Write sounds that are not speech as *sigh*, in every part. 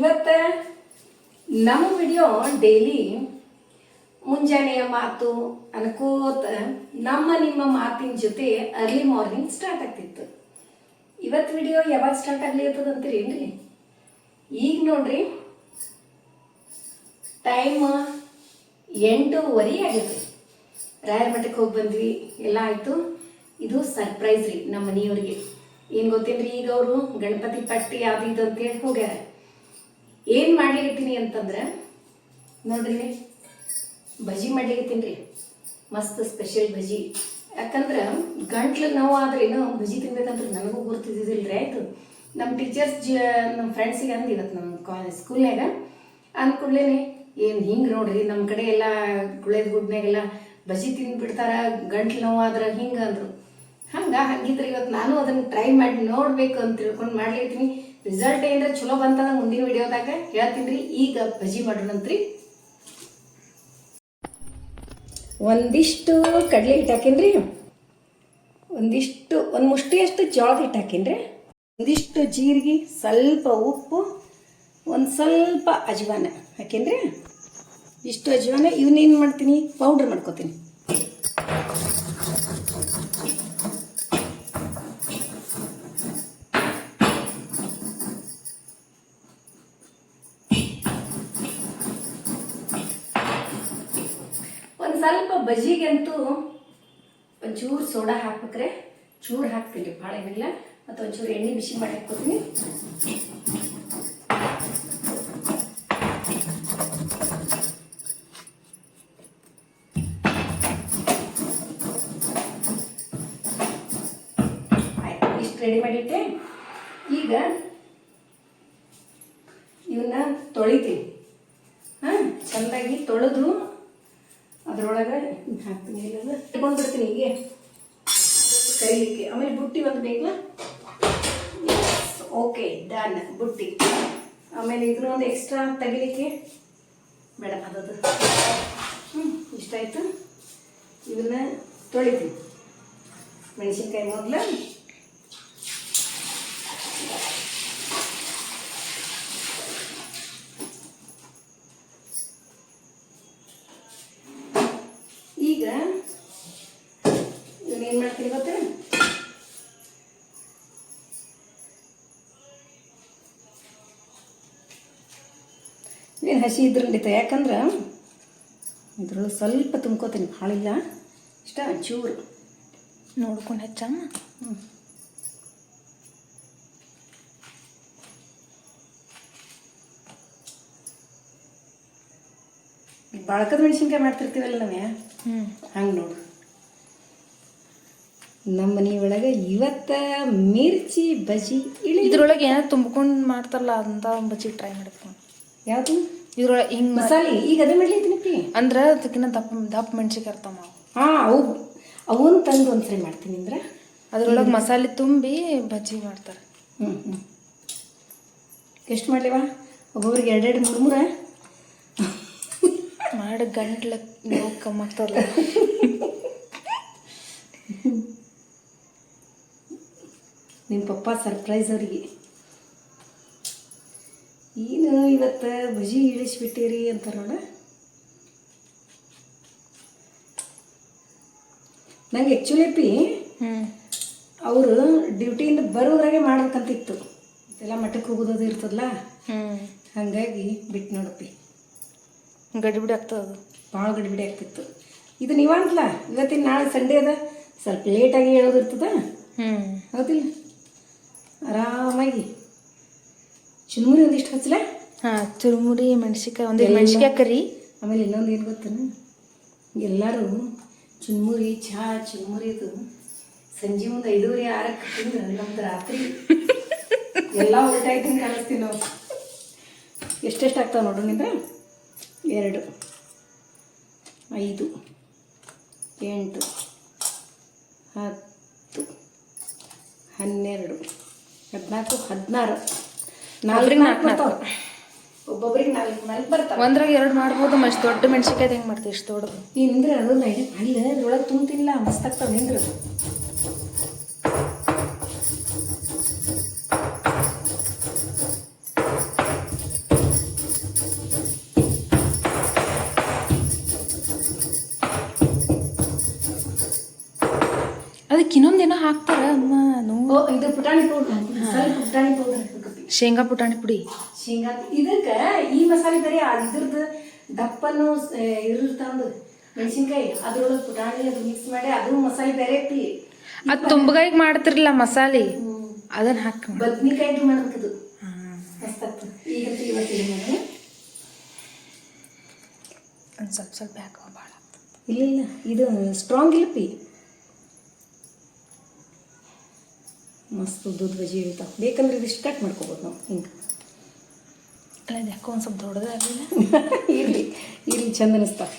ಇವತ್ತ ನಮ್ಮ video daily ಮುಂಜಾನೆಯ ಮಾತು ಅನ್ಕೋತ ನಮ್ಮ ನಿಮ್ಮ ಮಾತಿನ ಜೊತೆ ಅರ್ಲಿ ಮಾರ್ನಿಂಗ್ ಸ್ಟಾರ್ಟ್ ಆಗ್ತಿತ್ತು. ಇವತ್ತು ವಿಡಿಯೋ ಯಾವಾಗ ಸ್ಟಾರ್ಟ್ ಆಗ್ಲಿ ಅಂತೀರೇನ್ರಿ ಈಗ ನೋಡ್ರಿ. ಟೈಮ್ ಎಂಟೂವರೆ ಆಗಿದೆ ರಾಯರ ಮಠಕ್ಕೆ ಹೋಗಿ ಬಂದ್ವಿ, ಎಲ್ಲ ಆಯಿತು. ಇದು ಸರ್ಪ್ರೈಸ್ ರೀ ನಮ್ಮ ಮನೆಯವ್ರಿಗೆ. ಏನು ಗೊತ್ತೇನ್ರಿ ಈಗ ಅವರು ಗಣಪತಿ ಪಟ್ಟಿ ಅದು ಇದು ಅಂತೇಳಿ ಹೋಗ್ಯಾರ. ಏನು ಮಾಡ್ಲಿಕತ್ತೀನಿ ಅಂತಂದ್ರೆ, ನೋಡ್ರಿ ಬಜಿ ಮಾಡ್ಲಿಕತ್ತೀನಿ ರೀ. ಮಸ್ತ್ ಸ್ಪೆಷಲ್ ಬಜಿ ಯಾಕಂದ್ರೆ, ಗಂಟ್ಲು ನೋವು ಆದ್ರೆ ಏನೋ ಬಜಿ ತಿನ್ಬೇಕಂದ್ರೆ ನನಗೂ ಗುರ್ತಿದ್ದಿಲ್ಲ ರೀ ಆಯಿತು. ನಮ್ಮ ಟೀಚರ್ಸ್ ಜ ನಮ್ಮ ಫ್ರೆಂಡ್ಸಿಗೆ ಅಂದಿವತ್ತು ನಮ್ಮ ಕಾಲೇಜ್ ಸ್ಕೂಲ್ನಾಗ ಅಂದ್ಕೂಡ್ಲೇ ಏನು ಹಿಂಗೆ ನೋಡ್ರಿ ನಮ್ಮ ಕಡೆ ಎಲ್ಲ ಗುಳೇದ ಗುಡ್ನಾಗೆಲ್ಲ ಬಜಿ ತಿಂದ್ಬಿಡ್ತಾರ ಗಂಟ್ಲು ನೋವು ಆದ್ರೆ ಹಿಂಗೆ ಅಂದರು. ಹಂಗೆ ಹಂಗಿದ್ರೆ ಇವತ್ತು ನಾನು ಅದನ್ನ ಟ್ರೈ ಮಾಡಿ ನೋಡ್ಬೇಕು ಅಂತ ತಿಳ್ಕೊಂಡು ಮಾಡ್ಲಿರ್ತೀನಿ ರಿಸಲ್ಟ್ ಏನ್ರ ಚಲೋ ಬಂತಂದ್ರೆ ಮುಂದಿನ ವಿಡಿಯೋದಾಗ ಹೇಳ್ತೀನಿ ರೀ ಈಗ ಬಜಿ ಮಾಡೋಣಂತ್ರಿ. ಒಂದಿಷ್ಟು ಕಡಲೆ ಹಿಟ್ಟು ಹಾಕೀನ್ರಿ ಒಂದಿಷ್ಟು, ಒಂದು ಮುಷ್ಟಿಯಷ್ಟು ಜೋಳದ ಹಿಟ್ಟು ಹಾಕಿನ್ರಿ ಒಂದಿಷ್ಟು ಜೀರಿಗೆ, ಸ್ವಲ್ಪ ಉಪ್ಪು, ಒಂದು ಸ್ವಲ್ಪ ಅಜ್ವಾನ ಹಾಕೀನ್ರಿ? ಇಷ್ಟು ಅಜ್ವಾನ ಇವನ್ನೇನು ಮಾಡ್ತೀನಿ? ಪೌಡ್ರ್ ಮಾಡ್ಕೊತೀನಿ. ಒಂದು ಸ್ವಲ್ಪ ಬಜಿಗಂತೂ ಒಂಚೂರು ಸೋಡಾ ಹಾಕ್ಬೇಕ್ರೆ. ಚೂರು ಹಾಕ್ತೀನಿ ಭಾಳ ಏನಿಲ್ಲ ಮತ್ತು ಒಂಚೂರು ಎಣ್ಣೆ ಬಿಸಿ ಮಾಡಿ ಹಾಕ್ಕೋತೀನಿ ಆಯ್ತು, ಇಷ್ಟು ರೆಡಿ ಮಾಡಿಟ್ಟೆ ಈಗ ಇವನ್ನ ತೊಳಿತೀನಿ ಹಾಂ ಚೆಂದಾಗಿ ತೊಳೆದು ಅದರೊಳಗೆ ಹಾಕ್ತೀನಿ ಇಲ್ಲದ ಇಟ್ಕೊಂಡ್ಬಿಡ್ತೀನಿ ಹೀಗೆ ಕರಿಲಿಕ್ಕೆ ಆಮೇಲೆ ಬುಟ್ಟಿ ಒಂದು ಬೇಕಲ್ಲ ಓಕೆ ಡನ್ ಬುಟ್ಟಿ. ಆಮೇಲೆ ಇದನ್ನ ಒಂದು ಎಕ್ಸ್ಟ್ರಾ ತೆಗಿಲಿಕ್ಕೆ ಬೇಡ ಅದದು. ಹ್ಞೂ ಇಷ್ಟಾಯಿತು ಇದನ್ನ ತೊಳಿತೀನಿ ಮೆಣಸಿನ್ಕಾಯಿ ಮೊದಲು ಏನು ಹಸಿ ಇದ್ರಲ್ಲಿತ್ತ ಯಾಕಂದ್ರೆ ಇದ್ರೊಳಗೆ ಸ್ವಲ್ಪ ತುಂಬ್ಕೋತೀನಿ ಭಾಳಿಲ್ಲ ಇಷ್ಟ ಚೂರು. ನೋಡ್ಕೊಂಡು ಹಚ್ಚಮ್ಮ. ಹ್ಞೂ ಬಾಳ್ಕದ ಮೆಣಸಿನ್ಕಾಯಿ ಮಾಡ್ತಿರ್ತೀವಲ್ಲ ನಾವೇ ಹ್ಞೂ ಹಂಗೆ ನೋಡು. ನಮ್ಮ ಮನೆ ಒಳಗೆ ಇವತ್ತ ಮಿರ್ಚಿ ಬಜಿ ಇಳಿ ಇದ್ರೊಳಗೆ ಏನೋ ತುಂಬ್ಕೊಂಡು ಮಾಡ್ತಾರಲ್ಲ ಅಂತ ಬಜ್ಜಿ ಟ್ರೈ ಮಾಡ್ತೀನಿ. ಯಾವುದು? ಇದ್ರೊಳಗೆ ಹಿಂಗೆ ಮಸಾಲೆ. ಈಗ ಅದೇ ಮಾಡ್ಲಿದ್ದೀನಿ ಪಿ ಅಂದ್ರೆ ಅದಕ್ಕಿಂತ ದಪ್ಪ ದಪ್ಪ ಮೆಣ್ಸಿಗೆ ಇರ್ತಾವ ನಾವು ಹಾಂ ಅವು ಅವನ್ನ ತಂದು ಒಂದ್ಸರಿ ಮಾಡ್ತೀನಿ ಅಂದ್ರೆ? ಅದ್ರೊಳಗೆ ಮಸಾಲೆ ತುಂಬಿ ಬಜ್ಜಿ ಮಾಡ್ತಾರೆ. ಹ್ಞೂ ಹ್ಞೂ ಎಷ್ಟು ಮಾಡಲಿವ? ಒಬ್ಬೊಬ್ರಿಗೆ ಎರಡೆರಡು ಮೂರು ಮೂರ ಮಾಡಿ ಗಂಟ್ಲ ನೋವು ನಿಮ್ಮ ಪಪ್ಪ ಸರ್ಪ್ರೈಸ್ ಅವರಿಗೆ. ಏನು ಇವತ್ತು ಬುಜಿ ಇಳಿಸ್ಬಿಟ್ಟಿರಿ ಅಂತಾರಲ್ಲ? ನೋಡ ನಂಗೆ ಆ್ಯಕ್ಚುಲಿ ಪಿ ಅವರು ಡ್ಯೂಟಿಯಿಂದ ಬರೋದ್ರಾಗೆ ಮಾಡ್ಬೇಕಂತಿತ್ತು ಎಲ್ಲ ಮಠಕ್ಕೆ ಹೋಗೋದು ಇರ್ತದಲ್ಲ? ಹಂಗಾಗಿ ಬಿಟ್ಟು ನೋಡಪ್ಪಿ ಗಡಿಬಿಡಿ ಆಗ್ತದೆ ಭಾಳ ಗಡಿಬಿಡಿ ಆಗ್ತಿತ್ತು. ಇದು ನೀವಂತಲ್ಲ ಇವತ್ತಿನ ನಾಳೆ ಸಂಡೇ ಅದ. ಸ್ವಲ್ಪ ಲೇಟಾಗಿ ಹೇಳೋದಿರ್ತದ ಹ್ಞೂ ಹೌದಿಲ್ಲ? ಆರಾಮಾಗಿ. ಚುನ್ಮುರಿ ಒಂದಿಷ್ಟು ಹಚ್ಚಲೆ ಹಾಂ ಚುರುಮುರಿ ಮೆಣ್ಸಿಕಾಯಿ ಒಂದು ಮೆಣ್ಸಿಕಾಯಿ ಕರಿ ಆಮೇಲೆ ಇನ್ನೊಂದು ಏನು ಗೊತ್ತೇನು? ಎಲ್ಲರೂ ಚುನ್ಮುರಿ ಚಹಾ ಚುನ್ಮುರಿದು ಸಂಜೆ ಮುಂದೆ ಐದೂವರೆ ಆರಕ್ಕೆ ತಿಂದ್ರೆ ನಮ್ದು ರಾತ್ರಿ ಎಲ್ಲ ಉಲ್ಟಾಯ್ತು ಕಾಣಿಸ್ತೀವಿ ನಾವು. ಎಷ್ಟೆಷ್ಟು ಆಗ್ತಾವೆ ನೋಡು ನಿಂದ ಎರಡು ಐದು ಎಂಟು ಹತ್ತು ಹನ್ನೆರಡು ಹದಿನಾಲ್ಕು ಹದಿನಾರು. ನಾಲ್ಕು ನಾಲ್ಕು ಒಬ್ಬೊಬ್ರಿಗೆ ನಾಲ್ಕು ನಾಲ್ಕು ಬರ್ತಾವ. ಒಂದ್ರಾಗ ಎರಡು ಮಾಡ್ಬೋದು ಮಸ್ತ್ ದೊಡ್ಡ ಮೆಣಸಿನ್ಕಾಯಿ ಹೆಂಗೆ ಮಾಡ್ತೀವಿ ಇಷ್ಟು ದೊಡ್ಡದು. ಈ ನಿಂದ್ರೆ ಅದು ನೈನ್ ಅಲ್ಲ ಇದ್ರೊಳಗೆ ತುಂಬ್ತಿಲ್ಲ ಮಸ್ತ್ ಆಗ್ತಾವ ನಿಂದ್ರೆ ಅದಕ್ಕೆ ಇನ್ನೊಂದೇನೋ ಹಾಕ್ತಾರೆ? ಅಮ್ಮ ನೋ. ಇದು ಪುಟಾಣಿ ಪೌಡ್ರ್. ಸ್ವಲ್ಪ ಪುಟಾಣಿ ಪೌಡ್ರ್ ಶೇಂಗಾ ಪುಟಾಣಿ ಪುಡಿ. ಶೇಂಗಾ ಇದಕ್ಕೆ ಈ ಮಸಾಲೆ ಬರೀ ಇದ್ರದ್ದು ದಪ್ಪನು ಇರುತ್ತಂದು ಮೆಣಸಿನ್ಕಾಯಿ ಅದ್ರೊಳಗೆ ಪುಟಾಣಿ ಅದು ಮಿಕ್ಸ್ ಮಾಡಿ ಅದು ಮಸಾಲೆ ಬೇರೆ ಐತಿ. ಅದು ತುಂಬಗಾಯಿಗೆ ಮಾಡ್ತಿರಲ್ಲ ಮಸಾಲೆ. ಅದನ್ನ ಹಾಕಿ ಬದ್ನಿಕಾಯಿ ಮಾಡಬೇಕದು. ಈಗ ಒಂದು ಸ್ವಲ್ಪ ಸ್ವಲ್ಪ ಹಾಕೋ ಭಾಳ ಇಲ್ಲ ಇಲ್ಲ. ಇದು ಸ್ಟ್ರಾಂಗ್ ಇಲ್ಲ ಪಿ ಮಸ್ತ್ ಉದ್ದದ ಬಜಿ ಇರ್ತಾವೆ ಬೇಕಂದ್ರೆ ಇದಿಷ್ಟು ಕಟ್ ಮಾಡ್ಕೋಬೋದು ನಾವು. ಹಿಂಗೆ. ಅಲ್ಲ ಯಾಕೋ ಒಂದು ಸ್ವಲ್ಪ ದೊಡ್ಡದಾಗಲಿಲ್ಲ *laughs* ಇರಲಿ ಇರಲಿ ಚಂದ ಅನಿಸ್ತಾವ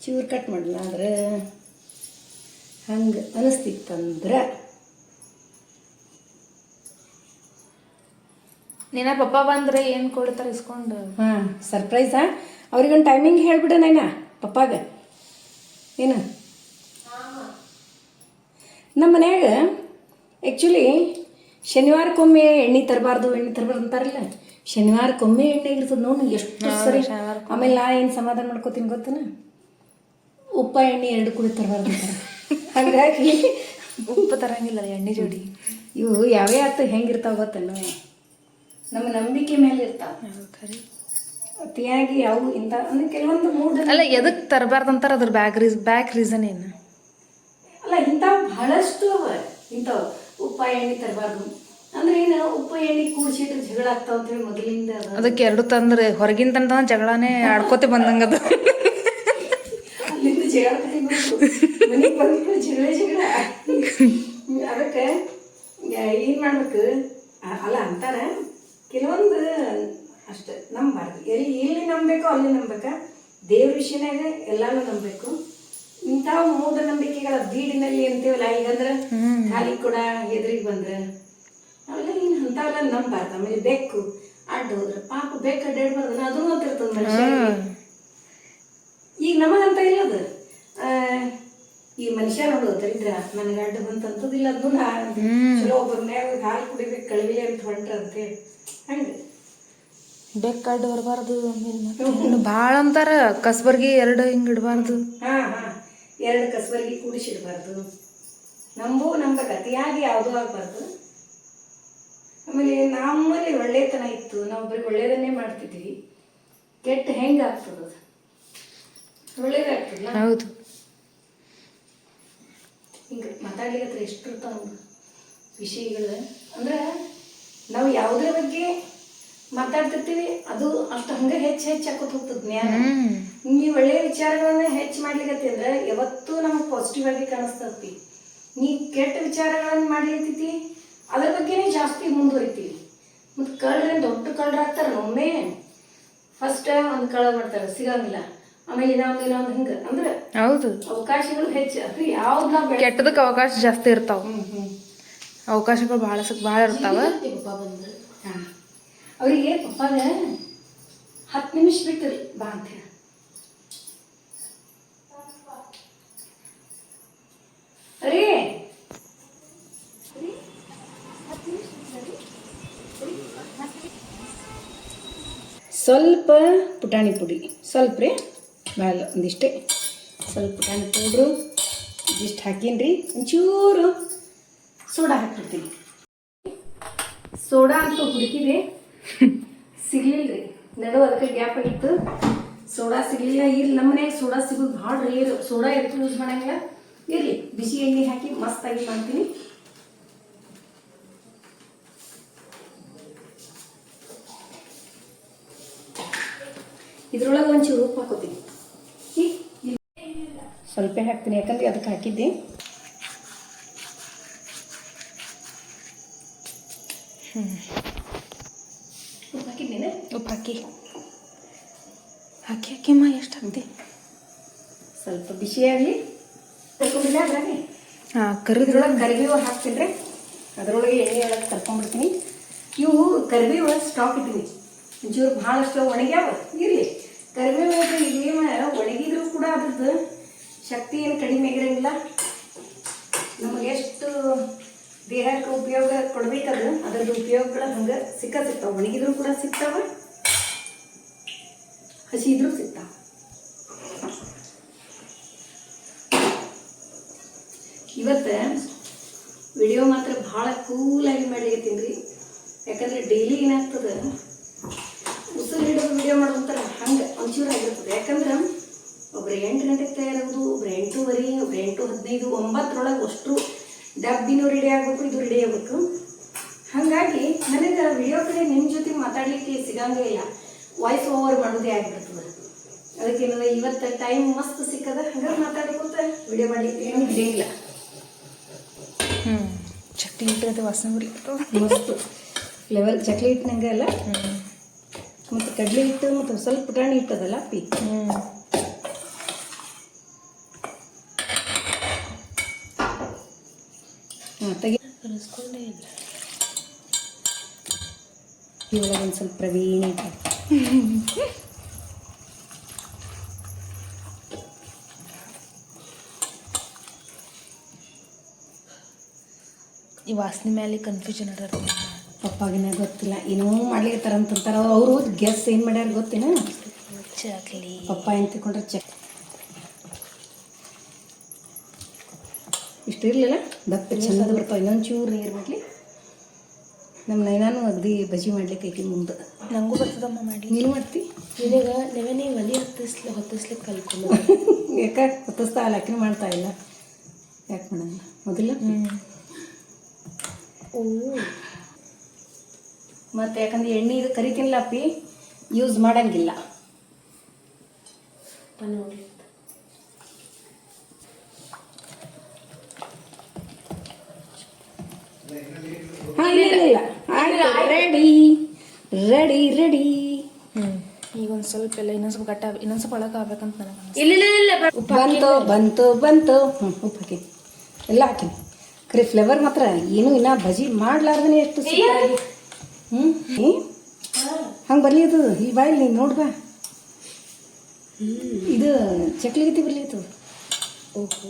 ಚೂರು ಕಟ್ ಮಾಡಲ್ಲ ಆದ್ರೆ ಹಂಗೆ ಅನಿಸ್ತಿತ್ತಂದ್ರೆ ನಿನ್ನ ಪಪ್ಪ ಬಂದ್ರೆ ಏನು ಕೊಡ್ತಾರೆ ಇಸ್ಕೊಂಡು? ಹಾಂ ಸರ್ಪ್ರೈಸಾ ಅವ್ರಿಗೊಂದು ಟೈಮಿಂಗ್ ಹೇಳ್ಬಿಡ ನೈನಾ ಪಪ್ಪಾಗ. ಏನು? ನಮ್ಮ ಮನ್ಯಾಗ ಆ್ಯಕ್ಚುಲಿ ಶನಿವಾರಕ್ಕೊಮ್ಮೆ ಎಣ್ಣೆ ತರಬಾರ್ದು ಎಣ್ಣೆ ತರಬಾರ್ದು ಅಂತಾರಲ್ಲ ಶನಿವಾರಕ್ಕೊಮ್ಮೆ ಎಣ್ಣೆ ಇರ್ತದೆ ನೋಡಿ ಎಷ್ಟು ಸರಿ. ಆಮೇಲೆ ನಾ ಏನು ಸಮಾಧಾನ ಮಾಡ್ಕೋತೀನಿ ಗೊತ್ತನ? ಉಪ್ಪ ಎಣ್ಣೆ ಎರಡು ಕುಡಿ ತರಬಾರ್ದು ಅಂತಾರೆ ಹಾಗಾಗಿ ಉಪ್ಪು ತರಂಗಿಲ್ಲ ಎಣ್ಣೆ ಜೋಡಿ. ಇವು ಯಾವ್ಯಾವ ಆತು ಹೆಂಗಿರ್ತಾವ ಗೊತ್ತೇನು? ನಮ್ಮ ನಂಬಿಕೆ ಮೇಲೆ ಇರ್ತಾವ. ಖರಿ ಅತಿಯಾಗಿ ಯಾವ ಇಂಥ ಅಂದ್ರೆ ಕೆಲವೊಂದು ಮೂಡ್ ಅಲ್ಲ ಎದಕ್ಕೆ ತರಬಾರ್ದು ಅಂತಾರೆ ಅದ್ರ ಬ್ಯಾಕ್ ರೀಸ್ ಬ್ಯಾಕ್ ರೀಸನ್ ಏನು? ಅಲ್ಲ ಇಂಥವು ಬಹಳಷ್ಟು ಅವ ಇಂಥವು. ಉಪ್ಪ ಎಣ್ಣೆ ತರಬಾರ್ದು. ಅಂದ್ರೆ ಏನು ಉಪ್ಪ ಎಣ್ಣೆ ಕೂಡಿಸಿಟ್ಟು ಜಗಳ ಆಗ್ತಾವ ಅಂತೇಳಿ ಮೊದಲಿಂದ ಅದಕ್ಕೆ ಎರಡು ತಂದ್ರೆ ಹೊರಗಿನ ತಂದ ಜಗಳನೇ *laughs* ಆಡ್ಕೋತೆ ಬಂದಂಗ ಅದು. ಅಲ್ಲಿಂದ ಜಗಳ ಮನೆಗೆ ಬಂದ್ಬಿಟ್ಟು ಜಗಳ ಜಗಳ. ಅದಕ್ಕೆ ಏನು ಮಾಡ್ಬೇಕು? ಅಲ್ಲ ಅಂತಾರ ಕೆಲವೊಂದು ಅಷ್ಟೆ ನಂಬಾರ್ದು. ಎಲ್ಲಿ ಎಲ್ಲಿ ನಂಬಬೇಕು ಅಲ್ಲಿ ನಂಬೇಕಾ ದೇವ್ರ ವಿಷಯನಾಗ ಎಲ್ಲಾನು ನಂಬಬೇಕು. ಇಂಥವು ಮೂಢನಂಬಿಕೆಗಳ ಬೀಡಿನಲ್ಲಿ ಅಂತೀವಲ್ಲ ಈಗಂದ್ರೆ ಖಾಲಿ ಕೂಡ ಎದುರಿಗೆ ಬಂದ್ರೆ ಅವೆಲ್ಲ ಏನು ಅಂಥವೆಲ್ಲ ನಂಬಾರ್ದು. ಆಮೇಲೆ ಬೆಕ್ಕು ಅಡ್ಡ ಹೋದ್ರೆ ಪಾಪ ಬೆಕ್ಕು ಅಡ್ಡಾಡ್ಬಾರ್ದು ಅದು ಗೊತ್ತಿರ್ತದ ಮನುಷ್ಯ ಈಗ ನಮಗಂತ ಇಲ್ಲದ. ಈ ಮನುಷ್ಯ ನೋಡು ದರಿದ್ರ ನನಗೆ ಅಡ್ಡ ಬಂತಂತದಿಲ್ಲ ಅದು ಚಲೋ ಒಬ್ಬರ ಮ್ಯಾಗ ಹಾಲು ಕುಡಿಬೇಕು ಕಳವಿ ಅಂತ ಹೊಂಟ್ರ ಅಂತೇಳಿ ಹಂಗೆ. ಅಡ್ಡ ಬರಬಾರ್ದು ಭಾಳ ಅಂತಾರ ಕಸ್ಬರ್ಗಿ ಎರಡು ಹಿಂಗೆ ಇಡಬಾರ್ದು. ಹಾ ಹಾ. ಎರಡು ಕಸಬಲ್ಲಿ ಕೂಡಿಸಿಡ್ಬಾರ್ದು. ನಂಬು ನಮ್ಗೆ ಅತಿಯಾಗಿ ಯಾವುದೂ ಆಗಬಾರ್ದು. ಆಮೇಲೆ ನಮ್ಮಲ್ಲಿ ಒಳ್ಳೆತನ ಇತ್ತು. ನಾವು ಒಳ್ಳೆಯದನ್ನೇ ಒಳ್ಳೇದನ್ನೇ ಮಾಡ್ತಿದ್ವಿ. ಕೆಟ್ಟ ಹೆಂಗೆ ಆಗ್ತದ ಅದು? ಒಳ್ಳೇದಾಗ್ತದಲ್ಲ? ಹೌದು. ಹಿಂಗೆ ಮಾತಾಡ್ಲಿಕ್ಕೆ ಎಷ್ಟು ಇರ್ತಾವ ವಿಷಯಗಳು. ಅಂದ್ರೆ ನಾವು ಯಾವುದ್ರ ಬಗ್ಗೆ ಮಾತಾಡ್ತಿರ್ತೀವಿ ಅದು ಅಷ್ಟು ಹಂಗೆ ಹೆಚ್ಚು ಹೆಚ್ಚು ಹಾಕೋತ ಹೋಗ್ತದೆ ಜ್ಞಾನ. ನೀ ಒಳ್ಳೆಯ ವಿಚಾರಗಳನ್ನ ಹೆಚ್ಚು ಮಾಡ್ಲಿಕ್ಕೆ ಅಂದ್ರೆ ಯಾವತ್ತೂ ನಮಗೆ ಪಾಸಿಟಿವ್ ಆಗಿ ಕಾಣಿಸ್ತತಿ. ನೀ ಕೆಟ್ಟ ವಿಚಾರಗಳನ್ನ ಮಾಡ್ಲಿಕ್ಕೆ ಅದ್ರ ಬಗ್ಗೆನೇ ಜಾಸ್ತಿ ಮುಂದುವರಿತೀವಿ ಮತ್ತು ಕಳ್ಳರೇನು ದೊಡ್ಡ ಕಳ್ಳರಾಗ್ತಾರೆ ಒಮ್ಮೆ? ಫಸ್ಟ್ ಒಂದು ಕಳ್ಳ ಮಾಡ್ತಾರೆ ಸಿಗಂಗಿಲ್ಲ. ಆಮೇಲೆ ಇನ್ನೊಂದು ಇನ್ನೊಂದು ಹಿಂಗೆ. ಅಂದ್ರೆ ಹೌದು. ಅವಕಾಶಗಳು ಹೆಚ್ಚು ಅದು ಯಾವ್ದು ನಾವು ಕೆಟ್ಟದಕ್ಕೆ ಅವಕಾಶ ಜಾಸ್ತಿ ಇರ್ತಾವ. ಅವಕಾಶಗಳು ಭಾಳ ಸಕ್ ಭಾಳ ಇರ್ತಾವ. ಪಪ್ಪ ಬಂದ್ರು ಅವರಿಗೆ ಪಪ್ಪಾಗ ಹತ್ತು ನಿಮಿಷ ಬಿಟ್ಟು ಬಾ ಅಂತ ಹೇಳಿ. ಸ್ವಲ್ಪ ಪುಟಾಣಿ ಪುಡಿ. ಸ್ವಲ್ಪ ರೀ. ಮ್ಯಾಲ ಒಂದಿಷ್ಟೇ. ಸ್ವಲ್ಪ ಪುಟಾಣಿ ಪೌಡ್ರು ಇದಿಷ್ಟು ಹಾಕೀನಿ ಒಂಚೂರು ಸೋಡಾ ಹಾಕಿರ್ತೀನಿ ಸೋಡಾ ಅಂತ ಹುಡುಕಿದೆ. ಸಿಗ್ಲಿಲ್ಲ ರೀ. ನಡು ಅದಕ್ಕೆ ಗ್ಯಾಪ್ ಆಗಿತ್ತು. ಸೋಡಾ ಸಿಗ್ಲಿಲ್ಲ. ಇಲ್ಲಿ ನಮ್ಮನೆ ಸೋಡಾ ಸಿಗೋದು ಭಾಳ ರೇರ್ ಸೋಡಾ ಎತ್ತು ಯೂಸ್ ಮಾಡಂಗಿಲ್ಲ? ಇರಲಿ ಬಿಸಿ ಎಣ್ಣೆ ಹಾಕಿ ಮಸ್ತಾಗಿ ಮಾಡ್ತೀನಿ. ಇದ್ರೊಳಗೆ ಒಂಚೂರು ಉಪ್ಪು ಹಾಕೋತೀನಿ. ಸ್ವಲ್ಪ ಹಾಕ್ತೀನಿ ಯಾಕಂದ್ರೆ ಅದಕ್ಕೆ ಹಾಕಿದ್ದೆ. ಉಪ್ಪು ಹಾಕಿದ್ದೇನೆ ಉಪ್ಪು ಹಾಕಿ. ಹಾಕಿ ಹಾಕಿಮ್ಮ ಎಷ್ಟು ಹಾಕಿದೆ? ಸ್ವಲ್ಪ ಬಿಸಿಯಾಗಲಿ ತಗೊಂಡಿಲ್ಲ ಅದ್ರಾಗೆ? ಹಾಂ ಕರಿದ್ರ ಇದ್ರೊಳಗೆ ಕರಿಬೇವು ಹಾಕ್ತೀನಿ ರೀ ಅದರೊಳಗೆ ಎಣ್ಣೆ ಒಳಗೆ ಕರ್ಕೊಂಡ್ಬಿಡ್ತೀನಿ ಇವು ಕರಿಬೇವು ಒಳಗೆ ಸ್ಟಾಕ್ ಇದ್ದೀನಿ ಒಂಚೂರು ಭಾಳಷ್ಟು ಒಣಗ್ಯಾವ. ಇರಲಿ. ಕರಿಬೇವು ಇದೇನು ಒಣಗಿದ್ರೂ ಕೂಡ ಅದ್ರದ್ದು ಶಕ್ತಿ ಏನು ಕಡಿಮೆ ಆಗಿರಂಗಿಲ್ಲ. ನಮಗೆ ಎಷ್ಟು ದೇಹಕ್ಕೆ ಉಪಯೋಗ ಕೊಡ್ಬೇಕದು ಅದ್ರದ್ದು ಕೂಡ ಹಂಗೆ ಸಿಕ್ಕ ಸಿಗ್ತಾವೆ ಒಣಗಿದ್ರೂ ಕೂಡ ಸಿಗ್ತಾವ. ಹಸಿ ಇದ್ರೂ ಸಿಗ್ತಾವ. ಇವತ್ತು ವಿಡಿಯೋ ಮಾತ್ರ ಭಾಳ ಕೂಲಾಗಿ ಮಾಡ್ಲಿಕತ್ತೀನಿ ರೀ ಯಾಕಂದ್ರೆ ಡೈಲಿ ಏನಾಗ್ತದೆ? ಉಸಿರು ಹಿಡಿದು ವಿಡಿಯೋ ಮಾಡೋಂಥರ ಹಂಗೆ ಒಂಚೂರು ಆಗಿರ್ತದೆ. ಯಾಕಂದ್ರೆ ಒಬ್ರು ಎಂಟು ಗಂಟೆಗೆ ತಯಾರಾಗೋದು, ಒಬ್ರು ಎಂಟೂವರೆ, ಒಬ್ರು ಎಂಟು ಹದಿನೈದು, ಒಂಬತ್ತರೊಳಗೆ ಅಷ್ಟು ಡಬ್ಬಿನೂ ರೆಡಿ ಆಗಬೇಕು, ಇದು ರೆಡಿ ಆಗಬೇಕು. ಹಾಗಾಗಿ ನನಗೆ ವಿಡಿಯೋ ಕಡೆ ನಿಮ್ಮ ಜೊತೆ ಮಾತಾಡಲಿಕ್ಕೆ ಸಿಗಂಗೇ ಇಲ್ಲ. ವಾಯ್ಸ್ ಓವರ್ ಮಾಡೋದೇ ಆಗಿಬಿಡ್ತದೆ. ಅದಕ್ಕೆ ಇವತ್ತು ಟೈಮ್ ಮಸ್ತ್ ಸಿಕ್ಕದ ಹಂಗಾರೆ ಮಾತಾಡ್ಕೊತ ವಿಡಿಯೋ ಮಾಡ್ಲಿಕ್ಕೆ ಏನು ಹಿಡಿಯಂಗಿಲ್ಲ ಚಟ್ನಿ ಇಟ್ಟರೆ ವಾಸನೆ ಬರ್ತದೆ ಮಸ್ತು. ಲೆವೆಲ್ ಚಕ್ಲಿ ಹಿಟ್ಟಿನಂಗೆ ಅಲ್ಲ? ಮತ್ತು ಕಡಲೆ ಹಿಟ್ಟು ಮತ್ತು ಸ್ವಲ್ಪ ಪುಟಾಣಿ ಹಿಟ್ಟದಲ್ಲ ಪಿ ಹ್ಞೂ ತೆಗಿ ಕಲಿಸ್ಕೊಂಡೇ ಇಲ್ಲ ಇವಾಗ ಒಂದು ಸ್ವಲ್ಪ ಪ್ರವೀಣ ಈ ವಾಸನೆ ಮೇಲೆ ಕನ್ಫ್ಯೂಷನ್ ಅದ ಪಪ್ಪಾಗಿನ ಗೊತ್ತಿಲ್ಲ. ಏನೋ ಮಾಡ್ಲಿಕ್ಕೆ ಅಂತಂತಾರ. ಅವರು ಗೆಸ್ ಏನು ಮಾಡ್ಯಾರ ಗೊತ್ತೇನ? ಚಕ್ಲಿ ಪಪ್ಪ ಏನು ತಿಳ್ಕೊಂಡ್ರೆ ಚೆಕ್ ಇಷ್ಟು ಇರಲಿಲ್ಲ? ದಪ್ಪ ಚಂದ ಬರ್ತಾವೆ ಇನ್ನೊಂದು ಚೂರು ನೀರು ಮಾಡಲಿ ನಮ್ಮ ನೈನಾನು ಅಗ್ದಿ ಬಜ್ಜಿ ಮಾಡ್ಲಿಕ್ಕೆ ಐತಿ ಮುಂದೆ. ನಂಗೂ ಬರ್ತದಮ್ಮ ಮಾಡಿ. ನೀನು ಮಾಡ್ತಿ? ನೀವೇ ನೆವನೇ ಒಲಿ ಹತ್ತಿಸ್ಲಿ ಹೊತ್ತಿಸ್ಲಿಕ್ಕೆ ಕಲ್ಕೊಂಡು *laughs* ಯಾಕೆ? ಹೊತ್ತಿಸ್ತಾ ಅಲ್ಲ ಮಾಡ್ತಾ ಇಲ್ಲ. ಯಾಕೆ ಮಾಡಲ್ಲ ಮೊದಲ? ಮತ್ತು ಯಾಕಂದ್ರೆ ಎಣ್ಣೆ ಇದು ಕರಿತಿಲ್ಲ ಅಪ್ಪಿ ಯೂಸ್ ಮಾಡಂಗಿಲ್ಲ ರೆಡಿ ರೆಡಿ ರೆಡಿ ಈಗ ಒಂದ್ ಸ್ವಲ್ಪ ಎಲ್ಲ ಇನ್ನೊಂದು ಸ್ವಲ್ಪ ಗಟ್ಟ ಇನ್ನೊಂದು ಸ್ವಲ್ಪ ಒಳಗೆ ಆಗ್ಬೇಕಂತ ನನಗೆ. ಇಲ್ಲ ಇಲ್ಲ ಬಂತು ಬಂತು ಬಂತು. ಹ್ಞೂ ಉಪ್ಪು ಹಾಕಿ. ಎಲ್ಲ ಹಾಕಿನಿ ಕರಿ ಫ್ಲೇವರ್ ಮಾತ್ರ ಏನು ಇನ್ನ ಬಜಿ ಮಾಡ್ಲಾರ್ದನೆ ಎಷ್ಟು ಹ್ಞೂ ಹಂಗೆ ಬರ್ಲಿ ಅದು ಈ ಬಾಯಿ ನೀನು ನೋಡ್ಬಾ ಇದು ಚಕ್ಲಿ ಗತಿ ಬರ್ಲಿ ಅದು. ಓಹೋ.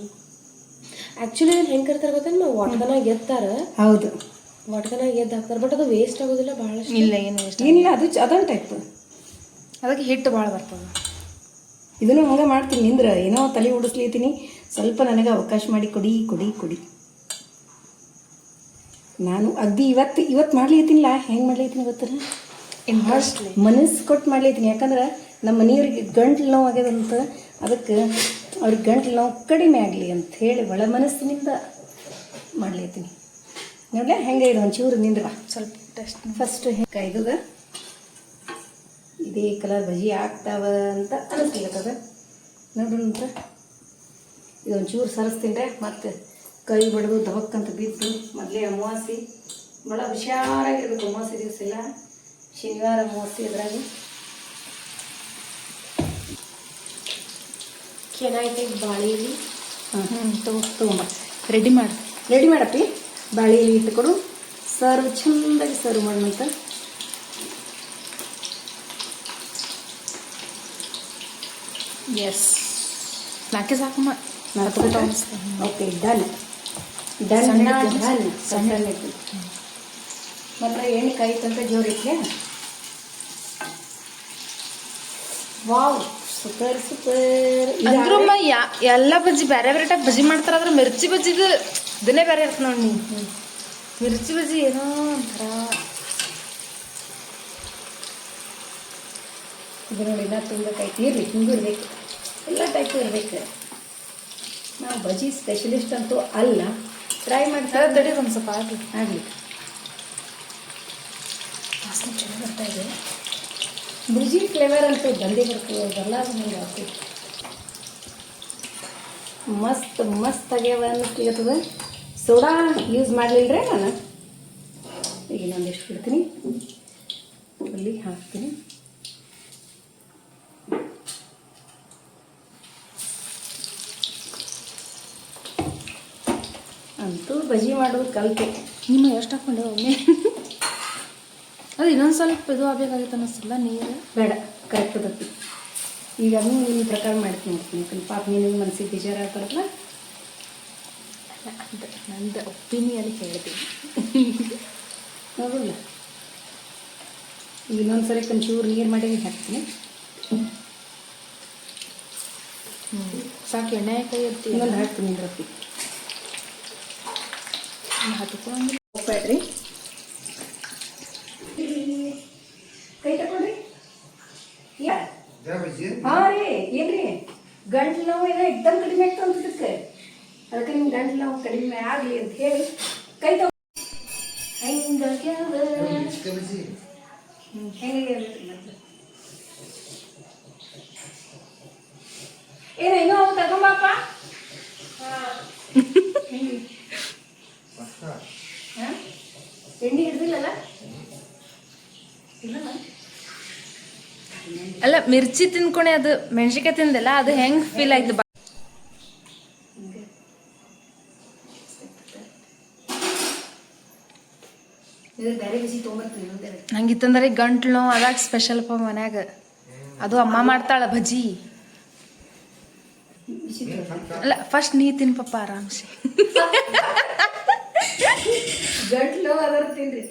ಆ್ಯಕ್ಚುಲಿ ಹೆಂಗೆ ಕರ್ತಾರೆ ಗೊತ್ತೇನು? ವಾಟ್ಕನಾಗ ಎತ್ತಾರ. ಹೌದು. ವಾಟ್ಕನಾಗ ಎದ್ದ ಹಾಕ್ತಾರೆ. ಬಟ್ ಅದು ವೇಸ್ಟ್ ಆಗೋದಿಲ್ಲ ಭಾಳಷ್ಟು ಇಲ್ಲ ಏನು ವೇಸ್ಟ್ ಏನಿಲ್ಲ ಅದು ಚ- ಅದೊಂದು ಟೈಪ್ ಅದಕ್ಕೆ ಹಿಟ್ಟು ಭಾಳ ಬರ್ತದೆ. ಇದನ್ನು ಹಂಗೆ ಮಾಡ್ತೀನಿ ನಿಂದ್ರೆ ಏನೋ ತಲೆ ಉಡಿಸ್ಲಿತೀನಿ. ಸ್ವಲ್ಪ ನನಗೆ ಅವಕಾಶ ಮಾಡಿ ಕೊಡಿ ಕೊಡಿ ಕೊಡಿ. ನಾನು ಅಗ್ದಿ ಇವತ್ತು ಇವತ್ತು ಮಾಡ್ಲಿತ್ತೀನಿಲ್ಲ ಹೆಂಗೆ ಮಾಡ್ಲಿತ್ತೀನಿ ಗೊತ್ತಲ್ಲ ಮನಸ್ಸು ಕೊಟ್ಟು ಮಾಡ್ಲಿತ್ತೀನಿ ಯಾಕಂದ್ರೆ ನಮ್ಮ ಮನೆಯವ್ರಿಗೆ ಗಂಟ್ಲು ನೋವು ಆಗ್ಯದಂತ ಅದಕ್ಕೆ ಅವ್ರಿಗೆ ಗಂಟ್ಲು ನೋವು ಕಡಿಮೆ ಆಗಲಿ ಅಂತ ಹೇಳಿ ಒಳ ಮನಸ್ಸಿನಿಂದ ಮಾಡ್ಲಿತ್ತೀನಿ ನೋಡ್ಲೆ? ಹೆಂಗೆ ಇದು ಒಂಚೂರು ನಿಂದ್ರ. ಸ್ವಲ್ಪ ಟೆಸ್ಟ್ ಫಸ್ಟ್ ಕಾಯ್ದದ ಇದೇ ಕಲರ್ ಬಜಿ ಆಗ್ತಾವ ಅಂತ ಅನಿಸ್ಲಿಕ್ಕದ ನೋಡ್ರಿ ನಂತರ. ಇದೊಂಚೂರು ಸರಿಸ್ತೀನಿ ಮತ್ತೆ ಕೈ ಬಡಿದು ದಬಕ್ಕಂತ ಬಿದ್ದು ಮೊದಲೇ ಅಮಾವಾಸ್ಯೆ ಭಾಳ ಹುಷಾರಾಗಿರ್ಬೇಕು ಅಮಾವಾಸ್ಯೆ ದಿವಸ ಎಲ್ಲ. ಶನಿವಾರ ಅಮಾವಾಸ್ಯೆ ಅದ್ರಾಗ. ಚೆನ್ನಾಗಿ ಬಾಳೆಲಿ ಹಾಂ ತಗೊಂಬ ರೆಡಿ ಮಾಡಿ. ರೆಡಿ ಮಾಡಪ್ಪಿ? ಬಾಳೆ ಎಲೆ ಇಟ್ಟುಕೊಡು ಸರ್ವ್ ಚೆಂದಾಗಿ ಸರ್ವ್ ಮಾಡೋಣಂತ ಎಸ್ ನಾಲ್ಕೆ ಸಾಕಮ್ಮ ಓಕೆ ಡನ್ ಡನ್ ಸಣ್ಣ ಡನ್ ಇಡ್ಲಿ. ಡನ್ ಸಣ್ಣ ಇಡ್ಲಿ. ಮಾತ್ರ ಎಣ್ಣೆ ಕಾಯ್ತಂತ ಜೋರಿಟ್ಲೆ ವಾವ್ ಸೂಪರ್ ಸೂಪರ್. ಅಂದ್ರ ಯಾ ಎಲ್ಲ ಬಜ್ಜಿ ಬೇರೆ ಬೇರೆ ಟೈಪ್ ಬಜ್ಜಿ ಮಾಡ್ತಾರ ಅಂದ್ರೆ ಮಿರ್ಚಿ ಬಜ್ಜಿದು ಇದನ್ನೇ ಬೇರೆ ಇರ್ತದೆ ನೋಡಿ ನೀ ಮಿರ್ಚಿ ಬಜ್ಜಿ ಏನೋ ಒಂಥರ. ಇದು ನೋಡಿ ನಾ ತುಂಬಬೇಕಾಯ್ತು ಇರಲಿ ಹಿಂಗೂ ಇರಬೇಕು. ಎಲ್ಲ ಟೈಪು ಇರ್ಬೇಕು. ನಾವು ಬಜಿ ಸ್ಪೆಷಲಿಸ್ಟ್ ಅಂತೂ ಅಲ್ಲ. ಟ್ರೈ ಮಾಡ್ತಾ ಅದ ತಡಿ ಒಂದು ಸ್ವಲ್ಪ, ಆಗಲಿ ಆಗಲಿ. ವಾಸನೆ ಚೆನ್ನಾಗಿ ಬರ್ತಾ ಇದೆ. ಬುರ್ಜಿ ಫ್ಲೇವರ್ ಅಂತೂ ಬಂದೇ ಬರ್ತದೆ ಬರಲಾರ್ದು ಹಿಂಗೆ ಆಗ್ತದೆ ಮಸ್ತ್ ಮಸ್ತ್ ಆಗ್ಯಾವ ಅನ್ನಿಸ್ಲಿಕ್ಕತ್ತದ ಸೋಡಾ ಯೂಸ್ ಮಾಡಲಿಲ್ಲರೆ ನಾನು ಈಗ ಇನ್ನೊಂದಿಷ್ಟು ಬಿಡ್ತೀನಿ ಅಲ್ಲಿ ಹಾಕ್ತೀನಿ. ಅಂತೂ ಬಜಿ ಮಾಡೋದು ಕಲಿತೆ. ನಿಮ್ಮ ಎಷ್ಟು ಹಾಕೊಂಡೆ ಒಮ್ಮೆ? ಅದು ಇನ್ನೊಂದು ಸ್ವಲ್ಪ ಇದು ಆಗ್ಬೇಕಾಗಿತ್ತು ಅನ್ನಿಸ್ತಿಲ್ಲ ನೀರು? ಬೇಡ ಕರೆಕ್ಟ್ ಅದಕ್ಕೆ ಈಗ ಅದನ್ನು ಈ ಪ್ರಕಾರ ಮಾಡ್ತೀನಿ ನೋಡ್ತೀನಿ ಪಾಪ ನಿನಗೆ ಮನಸ್ಸಿಗೆ ಬೇಜಾರಾಗ್ತಾರಲ್ಲ ನಂದು ಒಪಿನಿಯನ್ ಹೇಳ್ತೀನಿ. ನೋಡಲ್ಲ ಈಗ ಇನ್ನೊಂದು ಸರಿ ಒಂಚೂರು ನೀರು ಮಾಡಿ ಹಾಕ್ತೀನಿ. ಸಾಕು ಎಣ್ಣೆ ಕೈ ಇರ್ತೀನಿ ಇನ್ನೊಂದು ಹಾಕ್ತೀನಿ ರೊಟ್ಟಿ ಹತ್ಕೊಂಡ್ರಿ ಹೋಗ್ಬೇಡ್ರಿ ಕೈ ತಗೊಳ್ರಿ ಹಾ ರೀ ಏನ್ರಿ? ನೋವು ಏನೋ ಎಕ್ದಮ್ ಕಡಿಮೆ ಆಗ್ತಾ ಅಂತ ಅದಕ್ಕೆ ನಿಮ್ ಗಂಟ್ಲು ನೋವು ಕಡಿಮೆ ಆಗಲಿ ಅಂತ ಹೇಳಿ ಕೈ ತಗೊ ಹೆಂಗಾಗ್ಯಾವ ಹ್ಮ್, ಹೆಂಗಾಗ್ಯಾವ ನೋಡ್ರಿ ಮೊದ್ಲು. ಏನ ಇನ್ನೂ ಅವು ತಗೊಂಬಾಪ ಹೆಂಗೆ ಹಾ? ಎಣ್ಣೆ ಹಿಡ್ದಿಲ್ಲಲ್ಲ ಇಲ್ಲಲ್ಲ ಅಲ್ಲ ಮಿರ್ಚಿ ತಿನ್ಕೊಣೆ ಅದು ಮೆಣಸಿಕಾಯಿ ತಿಂದಲ್ಲ, ಅದು ಹೆಂಗ್ ಫೀಲ್ ಆಯ್ತು ಹಂಗಿತ್ತಂದ್ರೆ ಗಂಟ್ಲು ನೋವು, ಅದಾಗ ಪ ಮನ್ಯಾಗ. ಅದು ಅಮ್ಮ ಮಾಡ್ತಾಳ ಭಜಿ. ಅಲ್ಲ ಫಸ್ಟ್ ನೀ ತಿನ್ ಪಪ್ಪ ಆರಾಮ್ಸೆ. ಗಂಟ್ಲು ತಿನ್ರಿ.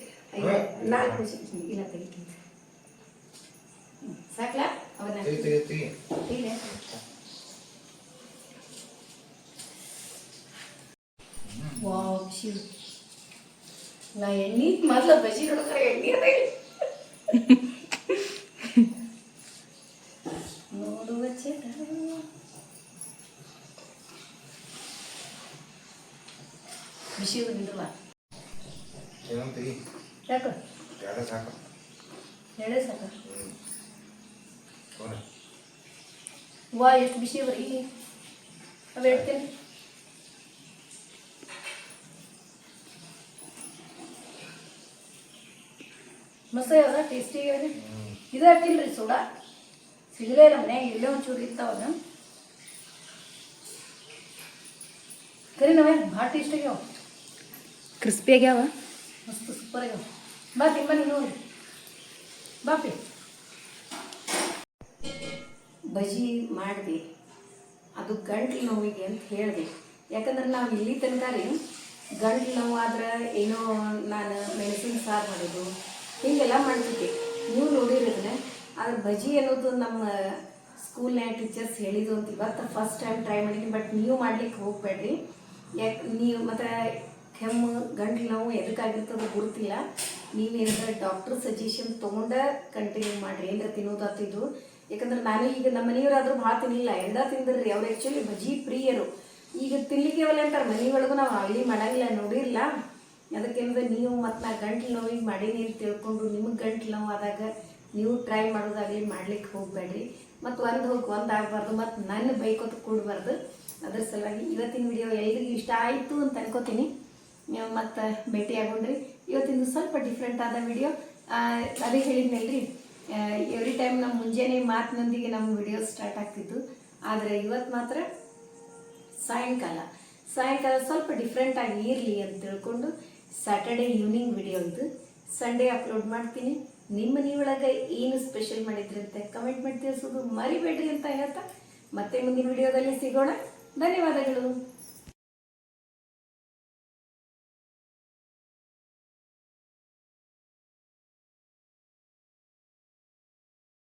ಸಾಕ್ಲಾ? ವಾವ್ ಶಿವ್. ನಾ ಎಣ್ಣೆ ಮೊದ್ಲು ಬಜಿ ನೋಡಿದ್ರೆ ಎಣ್ಣೆ ಅದ ಇಲ್ಲಿ. ನೋಡುವ ಚೇತ ಬಿಸಿ ನಿಂದ್ರಲ್ಲ ಯಾಕೆ ಎಳೆ ಸಾಕ ವಾ ಎಷ್ಟು ಬಿಸಿ ಬರೀ ಇಲ್ಲಿ ಹೇಳ್ತೀನಿ ಮಸ್ತ್ ಅದ ಟೇಸ್ಟಿ ಆಗ್ಯಾವ ಇದು ರೀ ಸೋಡಾ ಸಿಗಲೇ ಇಲ್ಲ ಮನ್ಯಾಗ ಇಲ್ಲೇ ಒಂಚೂರು ಇರ್ತಾವಲ್ಲ ಕರಿ ನಾವೇ ಭಾಳ ಟೇಸ್ಟ್ ಆಗ್ಯಾವ ಕ್ರಿಸ್ಪಿ ಆಗ್ಯಾವ ಮಸ್ತ್ ಸೂಪರ್ ಆಗ್ಯಾವ ಬಾ ತಿಮ್ಮ ನೋಡಿ ಬಾಪಿ ಬಜಿ ಮಾಡಿದೆ. ಅದು ಗಂಟ್ಲು ನೋವಿಗೆ ಅಂತ ಹೇಳಿದೆ. ಯಾಕಂದ್ರೆ ನಾವು ಇಲ್ಲಿ ತನಕ ರೀ, ಗಂಟ್ಲು ನೋವು ಆದ್ರೆ ಏನೋ ನಾನು ಮೆಣಸಿನ ಸಾರು ಮಾಡೋದು, ಹೀಗೆಲ್ಲ ಮಾಡ್ತಿದ್ದೆ. ನೀವು ನೋಡಿರೋದನ್ನ ಆದ್ರೆ ಬಜಿ ಅನ್ನೋದು ನಮ್ಮ ಸ್ಕೂಲ್ನ್ಯಾಗ ಟೀಚರ್ಸ್ ಹೇಳಿದ್ದು ಅಂತ ಇವತ್ತು ಫಸ್ಟ್ ಟೈಮ್ ಟ್ರೈ ಮಾಡಿದ್ದೀನಿ ಬಟ್ ನೀವು ಮಾಡ್ಲಿಕ್ಕೆ ಹೋಗಬೇಡ್ರಿ. ಯಾಕೆ, ನೀವು ಮತ್ತು ಕೆಮ್ಮು, ಗಂಟ್ಲು ನೋವು ಎದಕ್ಕಾಗಿರ್ತದೆ ಗುರುತಿಲ್ಲ. ನೀವೇನಾದ್ರೆ ಡಾಕ್ಟರ್ ಸಜೆಷನ್ ತೊಗೊಂಡ ಕಂಟಿನ್ಯೂ ಮಾಡಿರಿ ಏನಾರ ತಿನ್ನೋದಾತಿದ್ದು ಯಾಕಂದ್ರೆ ನಾನು ಈಗ ನಮ್ಮ ಮನೆಯವರಾದ್ರೂ ಭಾಳ ತಿನ್ನಲಿಲ್ಲ ಎಲ್ಲ ತಿಂದ್ರಿ ಅವ್ರು ಆ್ಯಕ್ಚುಲಿ ಬಜಿ ಪ್ರಿಯರು. ಈಗ ತಿನ್ಲಿಕ್ಕೆ ಅವಲ್ಲ ಅಂತಾರೆ, ಮನೆ ಒಳಗೂ ನಾವು ಅಲ್ಲಿ ಮಾಡಂಗಿಲ್ಲ ನೋಡಿರಲ್ಲ ಅದಕ್ಕೆಂದ್ರೆ ನೀವು ಮತ್ತು ನಾ ಗಂಟ್ಲು ನೋವಿಗೆ ಮಾಡೀನಿ ಅಂತ ತಿಳ್ಕೊಂಡು ನಿಮಗೆ ಗಂಟ್ಲು ನೋವು ಆದಾಗ ನೀವು ಟ್ರೈ ಮಾಡೋದಾಗಲಿ ಮಾಡ್ಲಿಕ್ಕೆ ಹೋಗಬೇಡ್ರಿ. ಮತ್ತು ಒಂದು ಹೋಗಿ, ಒಂದು ಆಗಬಾರ್ದು, ಮತ್ತು ನನ್ನ ಬೈಕೋತ ಕೂಡಬಾರ್ದು. ಅದ್ರ ಸಲುವಾಗಿ ಇವತ್ತಿನ ವಿಡಿಯೋ ಎಲ್ರಿಗೂ ಇಷ್ಟ ಆಯಿತು ಅಂತ ಅನ್ಕೋತೀನಿ. ಮತ್ತು ಭೇಟಿ ಆಗೋಣ್ರಿ ಇವತ್ತಿಂದು ಸ್ವಲ್ಪ ಡಿಫ್ರೆಂಟ್ ಆದ ವಿಡಿಯೋ ಅದೇ ಹೇಳಿದ್ನಲ್ರಿ. ಎವ್ರಿ ಟೈಮ್ ನಮ್ಮ ಮುಂಜಾನೆ ಮಾತಿನೊಂದಿಗೆ ನಮ್ಮ ವಿಡಿಯೋ ಸ್ಟಾರ್ಟ್ ಆಗ್ತಿತ್ತು. ಆದರೆ ಇವತ್ತು ಮಾತ್ರ ಸಾಯಂಕಾಲ. ಸಾಯಂಕಾಲ ಸ್ವಲ್ಪ ಡಿಫ್ರೆಂಟ್ ಆಗಿ ಇರಲಿ ಅಂತ ತಿಳ್ಕೊಂಡು ಸ್ಯಾಟರ್ಡೆ ಈವ್ನಿಂಗ್ ವಿಡಿಯೋ ಇದು. ಸಂಡೇ ಅಪ್ಲೋಡ್ ಮಾಡ್ತೀನಿ. ನಿಮ್ಮ ಮನೆಯೊಳಗೆ ಏನು ಸ್ಪೆಷಲ್ ಮಾಡಿದ್ರಿ ಅಂತ ಕಮೆಂಟ್ ಮಾಡಿ ತಿಳಿಸೋದು ಮರಿಬೇಡ್ರಿ ಅಂತ ಹೇಳ್ತಾ ಮತ್ತೆ ಮುಂದಿನ ವಿಡಿಯೋದಲ್ಲಿ ಸಿಗೋಣ. ಧನ್ಯವಾದಗಳು.